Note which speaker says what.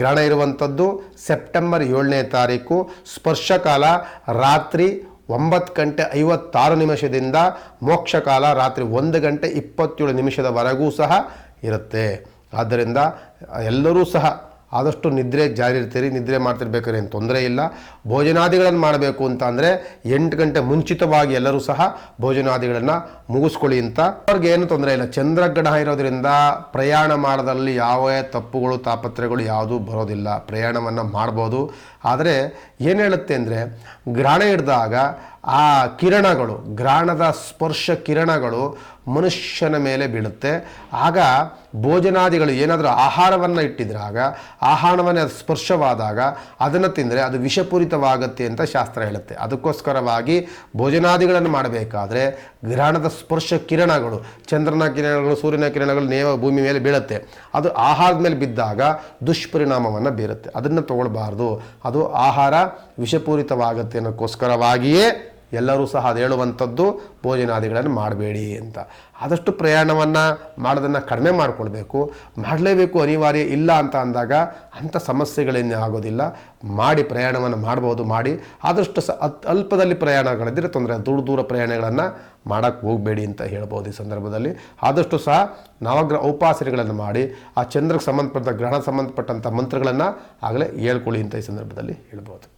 Speaker 1: ಗ್ರಹಣ ಇರುವಂಥದ್ದು ಸೆಪ್ಟೆಂಬರ್ ಏಳನೇ ತಾರೀಕು ಸ್ಪರ್ಶಕಾಲ ರಾತ್ರಿ ಒಂಬತ್ತು ಗಂಟೆ ಐವತ್ತಾರು ನಿಮಿಷದಿಂದ ಮೋಕ್ಷಕಾಲ ರಾತ್ರಿ ಒಂದು ಗಂಟೆ ಇಪ್ಪತ್ತೇಳು ನಿಮಿಷದವರೆಗೂ ಸಹ ಇರುತ್ತೆ. ಆದ್ದರಿಂದ ಎಲ್ಲರೂ ಸಹ ಆದಷ್ಟು ನಿದ್ರೆ ಜಾರಿ ಇರ್ತೀರಿ, ನಿದ್ರೆ ಮಾಡ್ತಿರ್ಬೇಕಾದ್ರೆ ಏನು ತೊಂದರೆ ಇಲ್ಲ. ಭೋಜನಾದಿಗಳನ್ನು ಮಾಡಬೇಕು ಅಂತ ಅಂದರೆ ಎಂಟು ಗಂಟೆ ಮುಂಚಿತವಾಗಿ ಎಲ್ಲರೂ ಸಹ ಭೋಜನಾದಿಗಳನ್ನು ಮುಗಿಸ್ಕೊಳ್ಳಿ ಅಂತ. ಅವ್ರಿಗೆ ಏನು ತೊಂದರೆ ಇಲ್ಲ. ಚಂದ್ರಗ್ರಹ ಇರೋದ್ರಿಂದ ಪ್ರಯಾಣ ಮಾಡೋದ್ರಲ್ಲಿ ಯಾವ ತಪ್ಪುಗಳು ತಾಪತ್ರೆಗಳು ಯಾವುದೂ ಬರೋದಿಲ್ಲ. ಪ್ರಯಾಣವನ್ನು ಮಾಡ್ಬೋದು. ಆದರೆ ಏನು ಹೇಳುತ್ತೆ ಅಂದರೆ, ಗ್ರಹಣ ಹಿಡಿದಾಗ ಆ ಕಿರಣಗಳು ಗ್ರಾಣದ ಸ್ಪರ್ಶ ಕಿರಣಗಳು ಮನುಷ್ಯನ ಮೇಲೆ ಬೀಳುತ್ತೆ. ಆಗ ಭೋಜನಾದಿಗಳು ಏನಾದರೂ ಆಹಾರವನ್ನು ಇಟ್ಟಿದ್ರಾಗ, ಆಹಾರವನ್ನು ಅದು ಸ್ಪರ್ಶವಾದಾಗ ಅದನ್ನು ತಿಂದರೆ ಅದು ವಿಷಪೂರಿತವಾಗುತ್ತೆ ಅಂತ ಶಾಸ್ತ್ರ ಹೇಳುತ್ತೆ. ಅದಕ್ಕೋಸ್ಕರವಾಗಿ ಭೋಜನಾದಿಗಳನ್ನು ಮಾಡಬೇಕಾದ್ರೆ ಗ್ರಹಣದ ಸ್ಪರ್ಶ ಕಿರಣಗಳು, ಚಂದ್ರನ ಕಿರಣಗಳು, ಸೂರ್ಯನ ಕಿರಣಗಳು ನೇವ ಭೂಮಿ ಮೇಲೆ ಬೀಳುತ್ತೆ. ಅದು ಆಹಾರದ ಮೇಲೆ ಬಿದ್ದಾಗ ದುಷ್ಪರಿಣಾಮವನ್ನು ಬೀರುತ್ತೆ. ಅದನ್ನು ತಗೊಳ್ಬಾರ್ದು. ಅದು ಆಹಾರ ವಿಷಪೂರಿತವಾಗುತ್ತೆ ಅನ್ನೋಕ್ಕೋಸ್ಕರವಾಗಿಯೇ ಎಲ್ಲರೂ ಸಹ ಅದು ಹೇಳುವಂಥದ್ದು ಭೋಜನಾದಿಗಳನ್ನು ಮಾಡಬೇಡಿ ಅಂತ. ಆದಷ್ಟು ಪ್ರಯಾಣವನ್ನು ಮಾಡೋದನ್ನು ಕಡಿಮೆ ಮಾಡಿಕೊಳ್ಬೇಕು. ಮಾಡಲೇಬೇಕು ಅನಿವಾರ್ಯ ಇಲ್ಲ ಅಂತ ಅಂದಾಗ ಅಂಥ ಸಮಸ್ಯೆಗಳೇನೇ ಆಗೋದಿಲ್ಲ. ಮಾಡಿ ಪ್ರಯಾಣವನ್ನು ಮಾಡ್ಬೋದು, ಮಾಡಿ. ಆದಷ್ಟು ಸ ಅಲ್ಪದಲ್ಲಿ ಪ್ರಯಾಣಗಳಿದ್ದರೆ ತೊಂದರೆ ದೂರ ದೂರ ಪ್ರಯಾಣಗಳನ್ನು ಮಾಡೋಕ್ಕೆ ಹೋಗಬೇಡಿ ಅಂತ ಹೇಳ್ಬೋದು ಈ ಸಂದರ್ಭದಲ್ಲಿ. ಆದಷ್ಟು ಸಹ ನವಗ್ರಹ ಉಪಾಸನೆಗಳನ್ನು ಮಾಡಿ, ಆ ಚಂದ್ರಕ್ಕೆ ಸಂಬಂಧಪಟ್ಟ ಗ್ರಹಣ ಸಂಬಂಧಪಟ್ಟಂಥ ಮಂತ್ರಗಳನ್ನು ಆಗಲೇ ಹೇಳ್ಕೊಳ್ಳಿ ಅಂತ ಈ ಸಂದರ್ಭದಲ್ಲಿ ಹೇಳ್ಬೋದು.